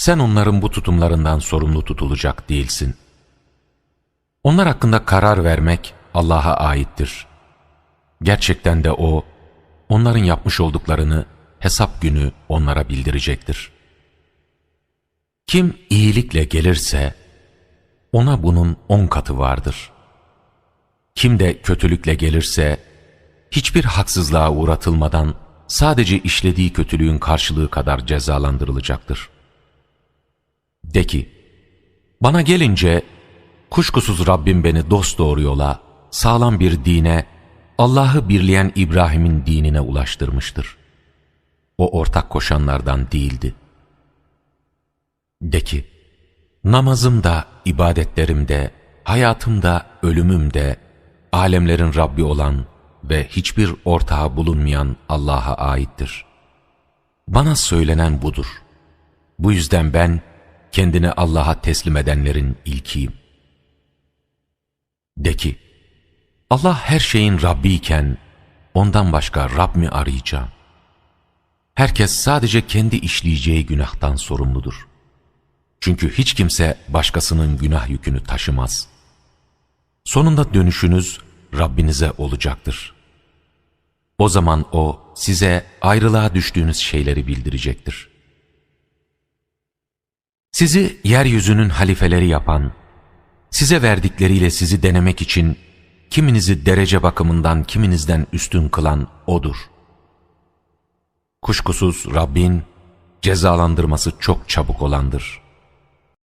Sen onların bu tutumlarından sorumlu tutulacak değilsin. Onlar hakkında karar vermek Allah'a aittir. Gerçekten de O, onların yapmış olduklarını hesap günü onlara bildirecektir. Kim iyilikle gelirse, ona bunun on katı vardır. Kim de kötülükle gelirse, hiçbir haksızlığa uğratılmadan sadece işlediği kötülüğün karşılığı kadar cezalandırılacaktır. De ki, bana gelince kuşkusuz Rabbim beni dosdoğru yola, sağlam bir dine, Allah'ı birleyen İbrahim'in dinine ulaştırmıştır. O ortak koşanlardan değildi. De ki, namazımda, ibadetlerimde, hayatımda, ölümümde, alemlerin Rabbi olan ve hiçbir ortağı bulunmayan Allah'a aittir. Bana söylenen budur. Bu yüzden ben, kendini Allah'a teslim edenlerin ilkiyim. De ki, Allah her şeyin Rabbi iken, ondan başka Rab mi arayacağım? Herkes sadece kendi işleyeceği günahtan sorumludur. Çünkü hiç kimse başkasının günah yükünü taşımaz. Sonunda dönüşünüz Rabbinize olacaktır. O zaman O size ayrılığa düştüğünüz şeyleri bildirecektir. Sizi yeryüzünün halifeleri yapan, size verdikleriyle sizi denemek için kiminizi derece bakımından kiminizden üstün kılan O'dur. Kuşkusuz Rabbin cezalandırması çok çabuk olandır.''